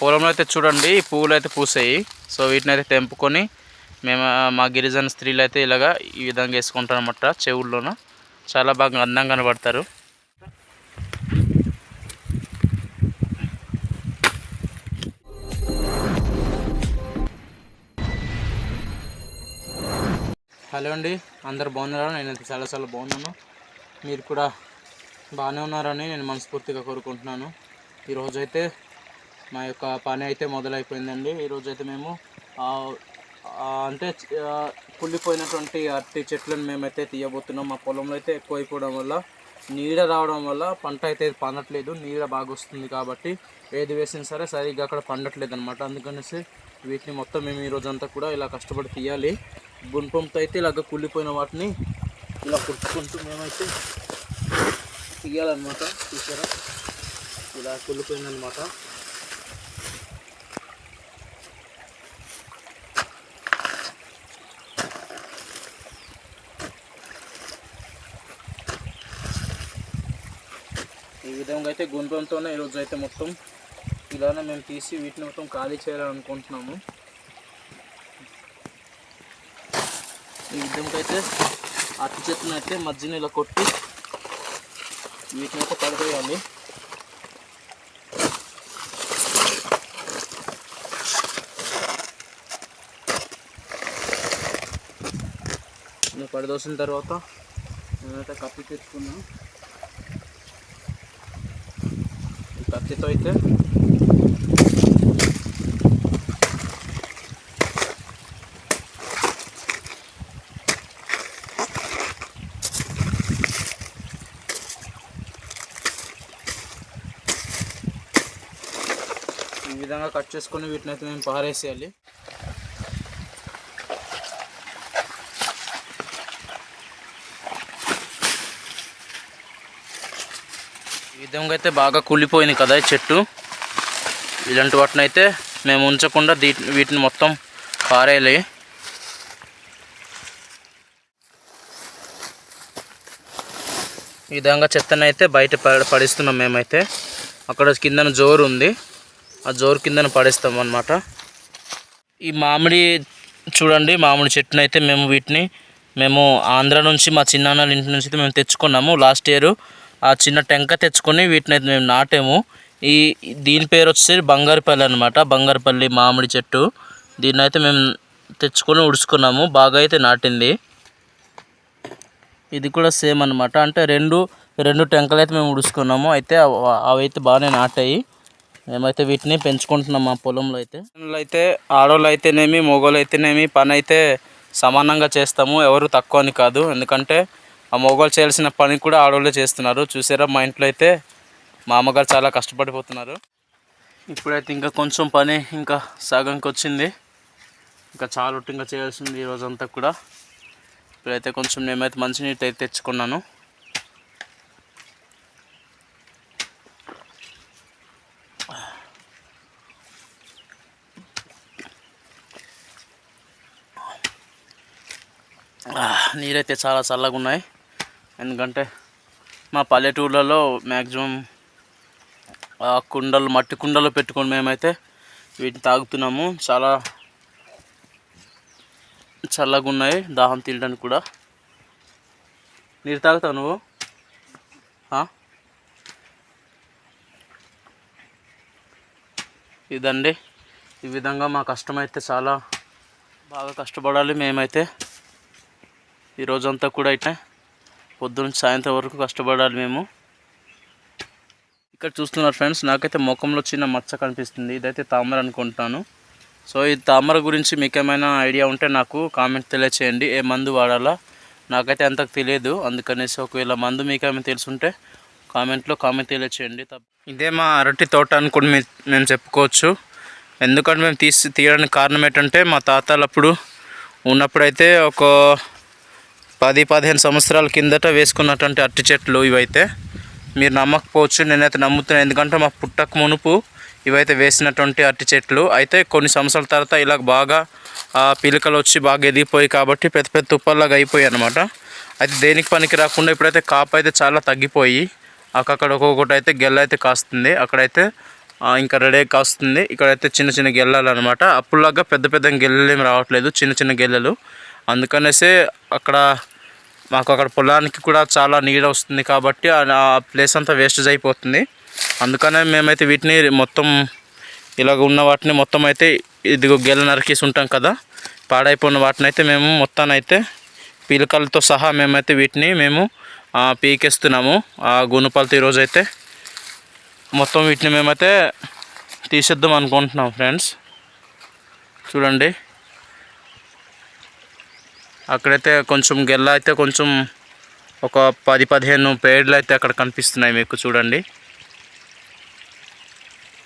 పొలంలో అయితే చూడండి పువ్వులు అయితే పూసాయి. సో వీటిని అయితే తెంపుకొని మేము మా గిరిజన స్త్రీలు అయితే ఇలాగా ఈ విధంగా వేసుకుంటారు అనమాట చెవుల్లోన. చాలా బాగా అందంగా కనబడతారు. హలో అండి అందరు బాగున్నారా? నేనైతే చాలా చాలా బాగున్నాను. మీరు కూడా బాగానే ఉన్నారని నేను మనస్ఫూర్తిగా కోరుకుంటున్నాను. ఈరోజు అయితే మా యొక్క పని అయితే మొదలైపోయిందండి. ఈరోజు అయితే మేము అంటే కుళ్ళిపోయినటువంటి అరటి చెట్లను మేమైతే తీయబోతున్నాం. మా పొలంలో అయితే ఎక్కువ అయిపోవడం వల్ల నీడ రావడం వల్ల పంట అయితే పండట్లేదు. నీడ బాగా వస్తుంది కాబట్టి ఏది వేసినా సరే సరిగ్గా అక్కడ పండట్లేదు అనమాట అందుకనేసి వీటిని మొత్తం మేము ఈ అంతా కూడా ఇలా కష్టపడి తీయాలి. గుంపంతో అయితే ఇలాగ కుళ్ళిపోయిన వాటిని ఇలా కుట్టుకుంటూ మేమైతే తీయాలన్నమాట. చూసారా? ఇలా కుళ్ళిపోయిందనమాట విధంగా అయితే గుండ్రంతోనే ఈరోజు అయితే మొత్తం ఇలానే మేము తీసి వీటిని మొత్తం ఖాళీ చేయాలనుకుంటున్నాము. ఈ విధంగా అయితే అతి చెట్టును అయితే మధ్యన ఇలా కొట్టి వీటిని అయితే పడిపోయాలి ఇలా పడిదోసిన తర్వాత నేనైతే కప్పి తెచ్చుకున్నాను ఈ కత్తితో అయితే ఈ విధంగా కట్ చేసుకొని వీటిని అయితే నేను పారేసేయాలి. మధ్యంగా అయితే బాగా కూలిపోయింది కదా ఈ చెట్టు. ఇలాంటి వాటిని అయితే మేము ఉంచకుండా దీ వీటిని మొత్తం పారేయాలి. ఈ విధంగా చెత్తను అయితే బయట పడ- పడిస్తున్నాం మేమైతే. అక్కడ కిందన జోరు ఉంది. ఆ జోరు కిందన పడేస్తాం అన్నమాట. ఈ మామిడి చూడండి మామిడి చెట్టును అయితే మేము వీటిని మేము ఆంధ్ర నుంచి మా చిన్నాన్నల ఇంటి నుంచి అయితే మేము తెచ్చుకున్నాము. లాస్ట్ ఇయర్ ఆ చిన్న టెంక తెచ్చుకొని వీటిని అయితే మేము నాటాము. ఈ దీని పేరు వచ్చేసి బంగారుపల్లి అనమాట బంగారుపల్లి మామిడి చెట్టు. దీన్ని అయితే మేము తెచ్చుకొని ఉడుచుకున్నాము. బాగా అయితే నాటింది. ఇది కూడా సేమ్ అనమాట అంటే రెండు రెండు టెంకలు అయితే మేము ఉడుచుకున్నాము. అయితే అవైతే అవి అయితే బాగానే నాటాయి. మేమైతే వీటిని పెంచుకుంటున్నాం మా పొలంలో అయితే. అయితే ఆడవాళ్ళు అయితేనేమి మగవాళ్ళు అయితేనేమి పని అయితే సమానంగా చేస్తాము. ఎవరు తక్కువ అని కాదు. ఎందుకంటే ఆ మగవాళ్ళు చేయాల్సిన పని కూడా ఆడవాళ్ళే చేస్తున్నారు. చూసారా? మా ఇంట్లో అయితే మా అమ్మగారు చాలా కష్టపడిపోతున్నారు. ఇప్పుడైతే ఇంకా కొంచెం పని ఇంకా సగంకి వచ్చింది. ఇంకా చాలా ఇంకా చేయాల్సింది ఈరోజంతా కూడా. ఇప్పుడైతే కొంచెం నేమైతే మంచినీటి అయితే తెచ్చుకున్నాను. నీరైతే చాలా చల్లగా ఉన్నాయి. ఎందుకంటే మా పల్లెటూర్లలో మ్యాక్సిమం కుండలు మట్టి కుండలు పెట్టుకొని మేమైతే వీటిని తాగుతున్నాము. చాలా చల్లగా ఉన్నాయి దాహం తీయడానికి కూడా. నీరు తాగుతావు నువ్వు? ఇదండి. ఈ విధంగా మా కష్టమైతే చాలా బాగా కష్టపడాలి. మేమైతే ఈ రోజంతా కూడా అయితే పొద్దున్న సాయంత్రం వరకు కష్టపడాలి మేము. ఇక్కడ చూస్తున్నారు ఫ్రెండ్స్ నాకైతే ముఖంలో చిన్న మచ్చ కనిపిస్తుంది. ఇదైతే తామర అనుకుంటాను. సో ఈ తామర గురించి మీకు ఏమైనా ఐడియా ఉంటే నాకు కామెంట్ తెలియచేయండి. ఏ మందు వాడాలా? నాకైతే అంతకు తెలియదు. అందుకనేసి ఒకవేళ మందు మీకు ఏమైనా తెలుసుంటే కామెంట్లో కామెంట్ తెలియచేయండి. ఇదే మా అరటి తోట అనుకుని మేము చెప్పుకోవచ్చు. ఎందుకంటే మేము తీసి తీయడానికి కారణం ఏంటంటే మా తాతలప్పుడు ఉన్నప్పుడైతే ఒక పది పదిహేను సంవత్సరాల కిందట వేసుకున్నటువంటి అరటి చెట్లు ఇవైతే మీరు నమ్మకపోవచ్చు నేనైతే నమ్ముతున్నాను ఎందుకంటే మా పుట్టక మునుపు ఇవైతే వేసినటువంటి అరటి చెట్లు. అయితే కొన్ని సంవత్సరాల తర్వాత ఇలా బాగా పిలకలు వచ్చి బాగా ఎదిగిపోయి కాబట్టి పెద్ద పెద్ద తుప్పల్లాగా అయిపోయాయి అనమాట అయితే దేనికి పనికి రాకుండా ఇప్పుడైతే కాపు అయితే చాలా తగ్గిపోయి అక్కడ ఒక్కొక్కటి అయితే గెల్ల అయితే కాస్తుంది. అక్కడైతే ఇంకా రెడీ కాస్తుంది. ఇక్కడైతే చిన్న చిన్న గెల్లలు అనమాట అప్పులాగా పెద్ద పెద్ద గెల్లలు ఏమి రావట్లేదు. చిన్న చిన్న గెల్లలు. అందుకనేసే అక్కడ మాకు అక్కడ పొలానికి కూడా చాలా నీడ వస్తుంది కాబట్టి ఆ ప్లేస్ అంతా వేస్టేజ్ అయిపోతుంది. అందుకనే మేమైతే వీటిని మొత్తం ఇలాగ ఉన్న వాటిని మొత్తం అయితే ఇదిగో గెల నరికేసి ఉంటాం కదా. పాడైపోయిన వాటిని అయితే మేము మొత్తాన్ని అయితే పీలకలతో సహా మేమైతే వీటిని మేము పీకేస్తున్నాము. ఆ గునుపాలతో ఈరోజు అయితే మొత్తం వీటిని మేమైతే తీసేద్దాం అనుకుంటున్నాం ఫ్రెండ్స్ చూడండి. అక్కడైతే కొంచెం గెల్ల అయితే కొంచెం ఒక పది పదిహేను పేర్లు అయితే అక్కడ కనిపిస్తున్నాయి మీకు చూడండి.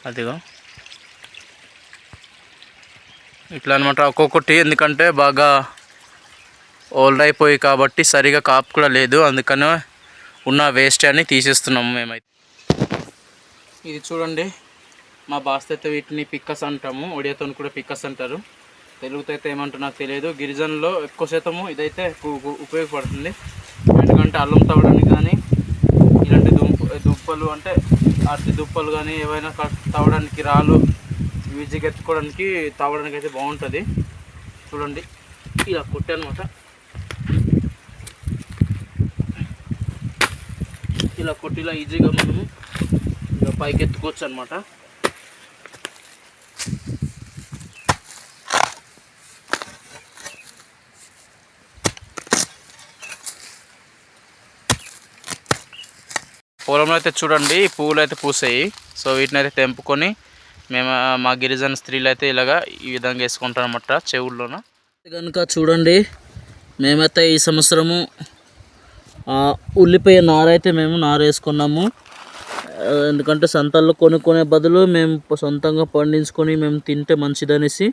అదిగో. ఇట్లా అనమాట ఒక్కొక్కటి ఎందుకంటే బాగా ఓల్డ్ అయిపోయి కాబట్టి సరిగా కాపు కూడా లేదు. అందుకనే ఉన్న వేస్ట్ అని తీసేస్తున్నాము మేమైతే. ఇది చూడండి. మా భాష అయితే వీటిని పిక్కస్ అంటాము. ఒడియాతో కూడా పిక్కస్ అంటారు. తెలుగుతో అయితే ఏమంటారు నాకు తెలియదు. గిరిజనులో ఎక్కువ శాతము ఇదైతే ఉపయోగపడుతుంది. ఎందుకంటే అల్లం తవ్వడానికి కానీ ఇలాంటి దుంప దుంపలు అంటే అరటి దుంపలు కానీ ఏవైనా తవ్వడానికి రాళ్ళు ఈజీగా ఎత్తుకోవడానికి తవ్వడానికి అయితే బాగుంటుంది. చూడండి. ఇలా అనమాట ఇలా కొట్టి ఇలా ఈజీగా మనము ఇలా పైకి ఎత్తుకోవచ్చు అనమాట పొలంలో అయితే చూడండి పువ్వులు అయితే పూసాయి. సో వీటిని అయితే తెంపుకొని మేము మా గిరిజన స్త్రీలు అయితే ఇలాగా ఈ విధంగా వేసుకుంటాం అనమాట చెవుల్లోన. కనుక చూడండి మేమైతే ఈ సంవత్సరము ఉల్లిపాయ నారైతే అయితే మేము నార వేసుకున్నాము ఎందుకంటే సంతల్లో కొనుక్కునే బదులు మేము సొంతంగా పండించుకొని మేము తింటే మంచిదనేసి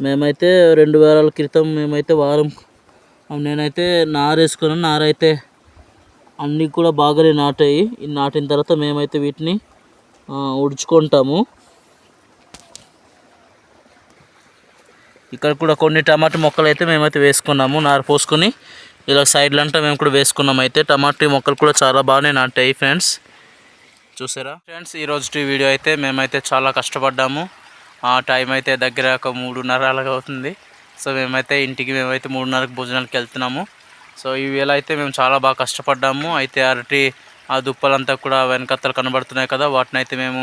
మేమైతే రెండు వారాల క్రితం మేమైతే వారం నేనైతే నారేసుకున్నాను. వేసుకున్నాను అన్నీ కూడా బాగానే నాటాయి. ఈ నాటిన తర్వాత మేమైతే వీటిని ఉడుచుకుంటాము. ఇక్కడ కూడా కొన్ని టమాటా మొక్కలు అయితే మేమైతే వేసుకున్నాము నారు పోసుకొని. ఇలా సైడ్లు అంటే మేము కూడా వేసుకున్నాం అయితే. టమాటా మొక్కలు కూడా చాలా బాగానే నాటాయి ఫ్రెండ్స్ చూసారా? ఫ్రెండ్స్ ఈ రోజు వీడియో అయితే మేమైతే చాలా కష్టపడ్డాము. ఆ టైం అయితే దగ్గర ఒక మూడున్నర అలాగా అవుతుంది. సో మేమైతే ఇంటికి మేమైతే మూడున్నరకు భోజనాలకు వెళ్తున్నాము. సో ఈ వేళ అయితే మేము చాలా బాగా కష్టపడ్డాము. అయితే అరటి ఆ దుప్పలంతా కూడా వెనకత్తలు కనబడుతున్నాయి కదా వాటిని అయితే మేము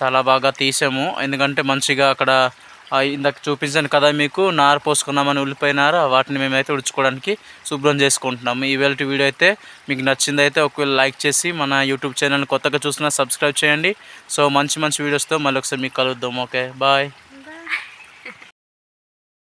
చాలా బాగా తీసాము. ఎందుకంటే మంచిగా అక్కడ ఇందాక చూపించాను కదా మీకు నార పోసుకున్నామని ఉల్లిపాయ నార వాటిని మేమైతే ఉడుచుకోవడానికి శుభ్రం చేసుకుంటున్నాము. ఈవేళ వీడియో అయితే మీకు నచ్చింది అయితే ఒకవేళ లైక్ చేసి మన యూట్యూబ్ ఛానల్ కొత్తగా చూసినా సబ్స్క్రైబ్ చేయండి. సో మంచి మంచి వీడియోస్తో మళ్ళీ ఒకసారి మీకు కలుద్దాం. Okay bye.